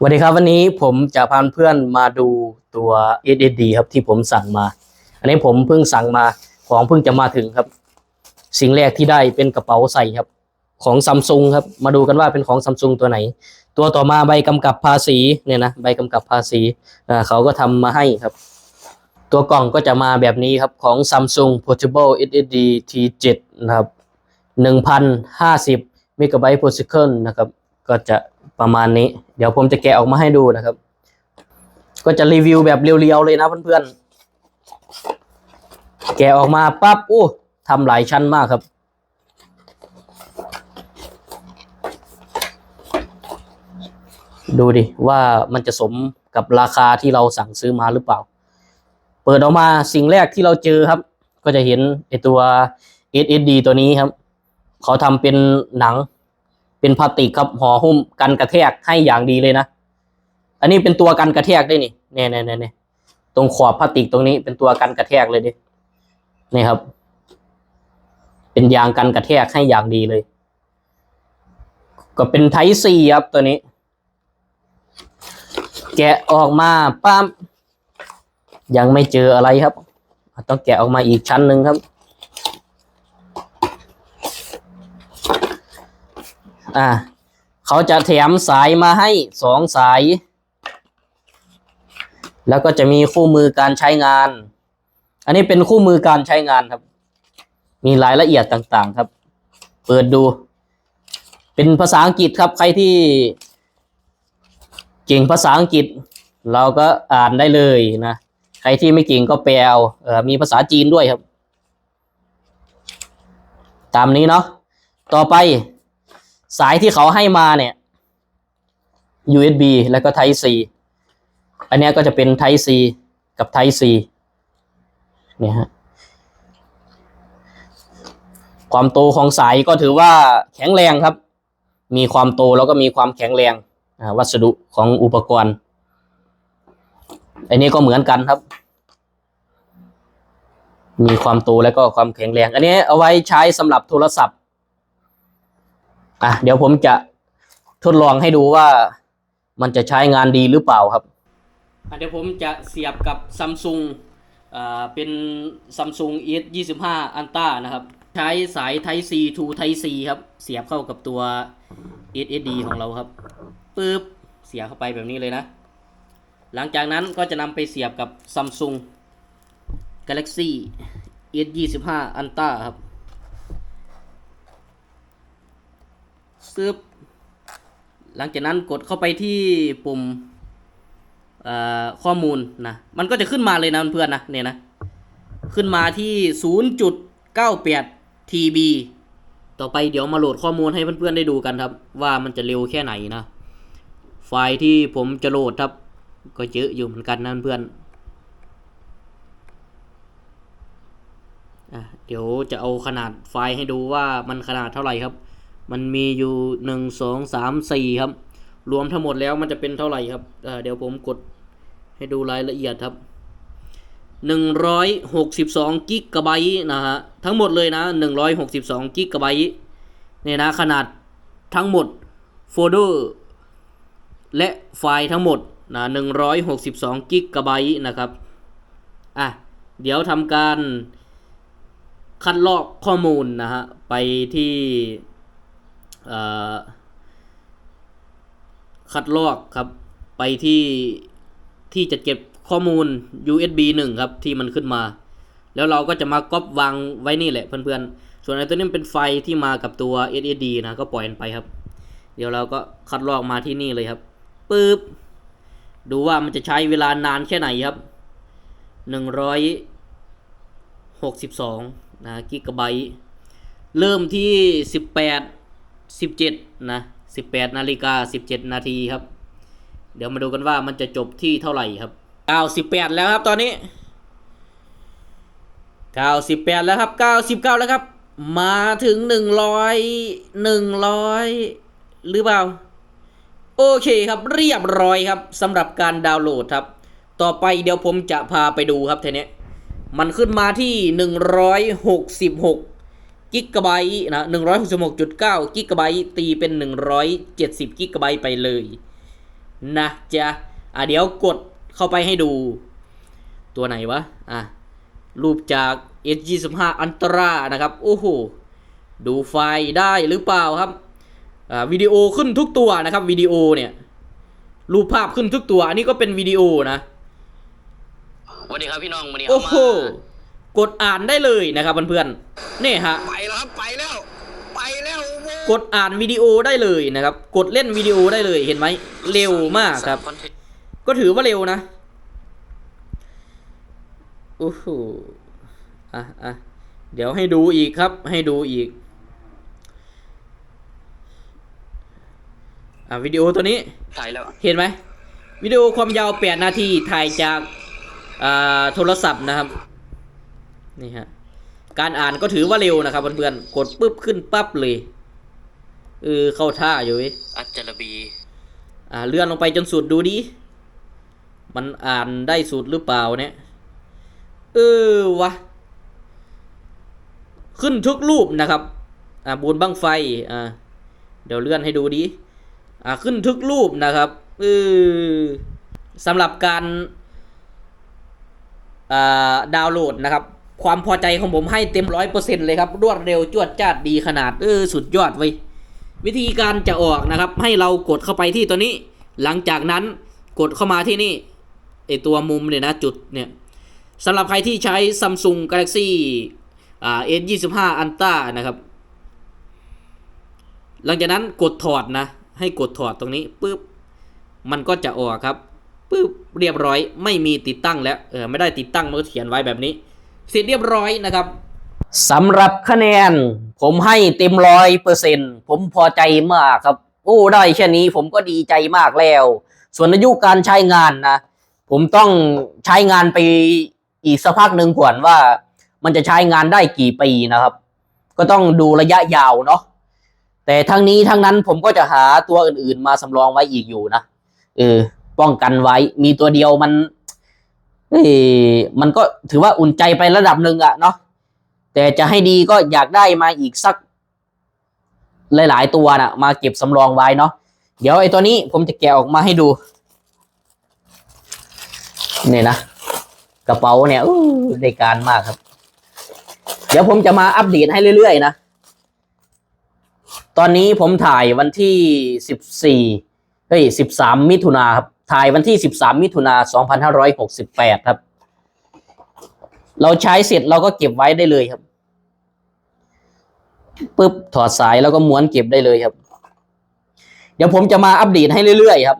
สวัสดีครับวันนี้ผมจะพาเพื่อนมาดูตัว SSD ครับที่ผมสั่งมา อันนี้ผมเพิ่งสั่งมาของเพิ่งจะมาถึงครับ สิ่งแรกที่ได้เป็นกระเป๋าใส่ครับ ของซัมซุงครับมาดูกันว่าเป็นของซัมซุงตัวไหน ตัวต่อมาใบกำกับภาษีเนี่ยนะใบกำกับภาษีอ่าเขาก็ทำมาให้ครับ ตัวกล่องก็จะมาแบบนี้ครับของ Samsung Portable SSD T7 นะครับ1,050เมกะไบต์ per second นะครับก็จะ ประมาณนี้ เดี๋ยวผมจะแกะออกมาให้ดูนะครับ ก็จะรีวิวแบบเรียวๆเลยนะเพื่อนๆ แกะออกมาปั๊บอู้ทำหลายชั้นมากครับ ดูดิว่ามันจะสมกับราคาที่เราสั่งซื้อมาหรือเปล่า เปิดออกมาสิ่งแรกที่เราเจอครับ ก็จะเห็นไอตัว SSD ตัวนี้ครับ เขาทำเป็นหนัง เป็นพลาสติกครับห่อหุ้มกันกระแทกให้อย่างดีเลยนะ อันนี้เป็นตัวกันกระแทกได้นี่เนี่ยเนี่ยเนี่ยตรงขอบพลาสติกตรงนี้เป็นตัวกันกระแทกเลยดินี่ครับ เป็นยางกันกระแทกให้อย่างดีเลย ก็เป็นไทซีครับตัวนี้ แกะออกมาปั๊มยังไม่เจออะไรครับ ต้องแกะออกมาอีกชั้นหนึ่งครับ อ่าเขาจะแถมสายมาให้สองสาย แล้วก็จะมีคู่มือการใช้งาน อันนี้เป็นคู่มือการใช้งานครับ มีรายละเอียดต่างๆครับ เปิดดู เป็นภาษาอังกฤษครับใครที่เก่งภาษาอังกฤษ เราก็อ่านได้เลยนะ ใครที่ไม่เก่งก็แปลเอาเออมีภาษาจีนด้วยครับ ตามนี้เนาะต่อไป สายที่เขาให้มาเนี่ย USB แล้วก็ Type C อันนี้ก็จะเป็น Type C กับ Type C เนี่ยฮะความโตของสายก็ถือว่าแข็งแรงครับ มีความโตแล้วก็มีความแข็งแรงวัสดุของอุปกรณ์ อันนี้ก็เหมือนกันครับ มีความโตแล้วก็ความแข็งแรง อันนี้เอาไว้ใช้สำหรับโทรศัพท์ อะเดี๋ยวผมจะทดลองให้ดูว่ามันจะใช้งานดีหรือเปล่าครับอเดี๋ยวผมจะเสียบกับซัมซุงอ่าเป็น Samsung S 25 Ultra นะครับ ใช้สาย Type C to Type C ครับ เสียบเข้ากับตัว SSD ของเราครับปึ๊บเสียบเข้าไปแบบนี้เลยนะ หลังจากนั้นก็จะนำไปเสียบกับ Samsung Galaxy S 25 Ultra ครับ ซึบหลังจากนั้นกดเข้าไปที่ปุ่มข้อมูลนะ มันก็จะขึ้นมาเลยนะเพื่อนนะเนี่ยนะ ขึ้นมาที่ 0.98 TB ต่อไปเดี๋ยวมาโหลดข้อมูลให้เพื่อนๆได้ดูกันครับ ว่ามันจะเร็วแค่ไหนนะ ไฟล์ที่ผมจะโหลดครับ ก็เยอะอยู่เหมือนกันนะเพื่อนอเดี๋ยวจะเอาขนาดไฟล์ให้ดูว่ามันขนาดเท่าไหร่ครับ มันมีอยู่หนึ่งสองสามสี่ครับ รวมทั้งหมดแล้วมันจะเป็นเท่าไหร่ครับเเดี๋ยวผมกดให้ดูรายละเอียดครับหนึ่งร้อยหกสิบสองกิกะไบต์นะฮะทั้งหมดเลยนะหนึ่งร้อยหกสิบสองกิกะไบต์เนี่ยนะขนาดทั้งหมดโฟลเดอร์และไฟล์ทั้งหมดนะหนึ่งร้อยหกสิบสองกิกะไบต์นะครับอะเดี๋ยวทำการคัดลอกข้อมูลนะฮะไปที่ คัดลอกครับ ไปที่ที่จะเก็บข้อมูล USB 1 ครับ ที่มันขึ้นมา แล้วเราก็จะมาก๊อปวางไว้นี่แหละเพื่อนๆ ส่วนไอ้ตัวนี้เป็นไฟที่มากับตัว SSD นะ ก็ปล่อยมันไปครับ เดี๋ยวเราก็คัดลอกมาที่นี่เลยครับปึ๊บดูว่ามันจะใช้เวลานานแค่ไหนครับ 162นะกิกะไบต์เริ่มที่ 18 17นะ18นาฬิกา17 นาทีครับ เดี๋ยวมาดูกันว่ามันจะจบที่เท่าไหร่ครับ98แล้วครับตอนนี้ 98 แล้วครับ 99 แล้วครับ มาถึง 100 100 หรือเปล่า โอเคครับเรียบร้อยครับสำหรับการดาวน์โหลดครับ ต่อไปเดี๋ยวผมจะพาไปดูครับทีนี้มันขึ้นมาที่ 166 กิกะไบต์นะ166.9กิกะไบต์ตีเป็น170กิกะไบต์ไปเลยนะจ๊ะอะเดี๋ยวกดเข้าไปให้ดู ตัวไหนวะ อะ รูปจาก S25 Ultra นะครับ โอ้โห ดูไฟล์ได้หรือเปล่าครับ อ่า วิดีโอขึ้นทุกตัวนะครับ วิดีโอเนี่ย รูปภาพขึ้นทุกตัว อันนี้ก็เป็นวิดีโอนะสวัสดีครับพี่น้องวันนี้โอ้เอาโหมา กดอ่านได้เลยนะครับเพื่อนๆนี่ฮะไปแล้วครับไปแล้วไปแล้วโว้กดอ่านวิดีโอได้เลยนะครับ กดเล่นวิดีโอได้เลยเห็นไหมเร็วมากครับอนเทนต์ก็ถือว่าเร็วนะโอ้โหอะอะเดี๋ยวให้ดูอีกครับ ให้ดูอีกอะวิดีโอตัวนี้ถ่ายแล้วเห็นไหมวิดีโอความยาว 8 นาทีถ่ายจากอ่าโทรศัพท์นะครับ นี่ฮะการอ่านก็ถือว่าเร็วนะครับเพื่อนๆกดปุ๊บขึ้นปั๊บเลยเออเข้าท่าอยู่เว้ยอัจจรบีอ่าเลื่อนลงไปจนสุดดูดิมันอ่านได้สุดหรือเปล่าเนี่ยเออวะขึ้นทุกรูปนะครับอ่าบนบั้งไฟอ่าเดี๋ยวเลื่อนให้ดูดิอ่าขึ้นทุกรูปนะครับเออสำหรับการอ่าดาวน์โหลดนะครับ ความพอใจของผมให้เต็มร้อยเปอร์เซ็นต์เลยครับ รวดเร็วจวดจ้าดดีขนาด เออ สุดยอดเว้ยวิธีการจะออกนะครับ ให้เรากดเข้าไปที่ตัวนี้ หลังจากนั้นกดเข้ามาที่นี่ไอตัวมุมเนี่ยนะจุดเนี่ยสำหรับใครที่ใช้ Samsung Galaxy อ่า S25 Ultra นะครับ หลังจากนั้นกดถอดนะ ให้กดถอดตรงนี้ปุ๊บมันก็จะออกครับปุ๊บเรียบร้อยไม่มีติดตั้งแล้วเออไม่ได้ติดตั้งมันก็เขียนไว้แบบนี้ เสร็จเรียบร้อยนะครับสำหรับคะแนน ผมให้เต็มร้อยเปอร์เซ็นผมพอใจมากครับ โอ้ได้แค่นี้ผมก็ดีใจมากแล้ว ส่วนอายุการใช้งานนะ ผมต้องใช้งานไปอีกสักพักหนึ่งก่อนว่า มันจะใช้งานได้กี่ปีนะครับ ก็ต้องดูระยะยาวเนาะแต่ทั้งนี้ทั้งนั้นผมก็จะหาตัวอื่นๆมาสำรองไว้อีกอยู่นะเออป้องกันไว้มีตัวเดียวมัน เอ้ยมันก็ถือว่าอุ่นใจไประดับหนึ่งอะเนาะแต่จะให้ดีก็อยากได้มาอีกสัก หลาย ๆ ตัวนะมาเก็บสำรองไว้เนาะเดี๋ยวไอ้ตัวนี้ผมจะแกะออกมาให้ดูเนี่ยนะกระเป๋าเนี่ยอู้ได้การมากครับ เดี๋ยวผมจะมาอัปเดตให้เรื่อย ๆ นะ ตอนนี้ผมถ่ายวันที่สิบสี่เฮ้ยสิบสามมิถุนาครับ ถ่ายวันที่สิบสามมิถุนาสองพันห้าร้อยหกสิบแปดครับ เราใช้เสร็จเราก็เก็บไว้ได้เลยครับปุ๊บถอดสายแล้วก็ม้วนเก็บได้เลยครับ เดี๋ยวผมจะมาอัปเดตให้เรื่อยๆครับ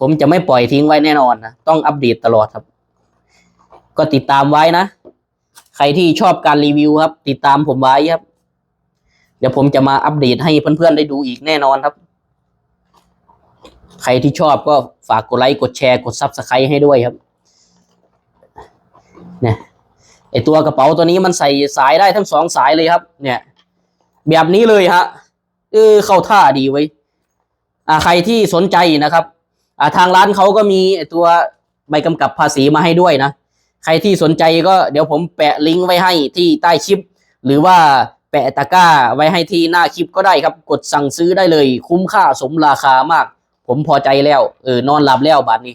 ผมจะไม่ปล่อยทิ้งไว้แน่นอนนะต้องอัปเดตตลอดครับ ก็ติดตามไว้นะ ใครที่ชอบการรีวิวครับ ติดตามผมไว้ครับ เดี๋ยวผมจะมาอัปเดตให้เพื่อนๆได้ดูอีกแน่นอนครับ ครที่ชอบก็ฝากกดไลค์กดแชร์กดซับสไครต์ให้ด้วยครับเนี่ยไอตัวกระเป๋าตัวนี้มันใส่สายได้ทั้งสองสายเลยครับ เนี่ย แบบนี้เลยฮะเออเข้าท่าดีไว้อ่าใครที่สนใจนะครับ อ่าทางร้านเขาก็มีตัวใบกำกับภาษีมาให้ด้วยนะ ใครที่สนใจก็เดี๋ยวผมแปะลิงก์ไว้ให้ที่ใต้คลิป หรือว่าแปะตะกร้าไว้ให้ที่หน้าคลิปก็ได้ครับ กดสั่งซื้อได้เลย คุ้มค่าสมราคามาก ผมพอใจแล้วเออนอนหลับแล้วบัดนี้